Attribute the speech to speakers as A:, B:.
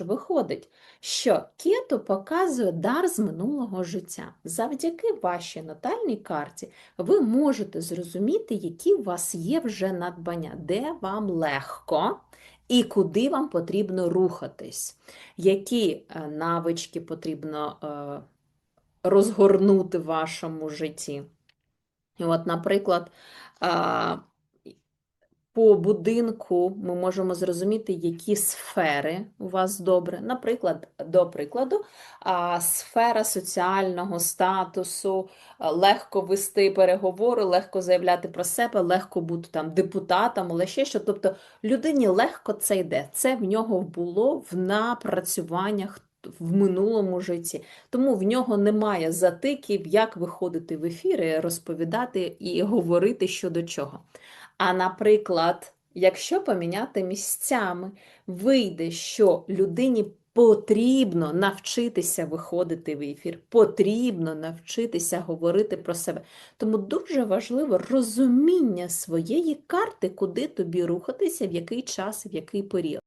A: Виходить, що кето показує дар з минулого життя. Завдяки вашій натальній карті ви можете зрозуміти, які у вас є вже надбання, де вам легко і куди вам потрібно рухатись, які е, навички потрібно е, розгорнути в вашому житті. От, наприклад, по будинку ми можемо зрозуміти, які сфери у вас добре. Наприклад, до прикладу, сфера соціального статусу, легко вести переговори, легко заявляти про себе, легко бути там депутатом, але ще що. Тобто людині легко це йде. Це в нього було в напрацюваннях в минулому житті. Тому в нього немає затиків, як виходити в ефіри, розповідати і говорити щодо чого. А наприклад, якщо поміняти місцями, вийде, що людині потрібно навчитися виходити в ефір, потрібно навчитися говорити про себе. Тому дуже важливо розуміння своєї карти, куди тобі рухатися, в який час, в який період.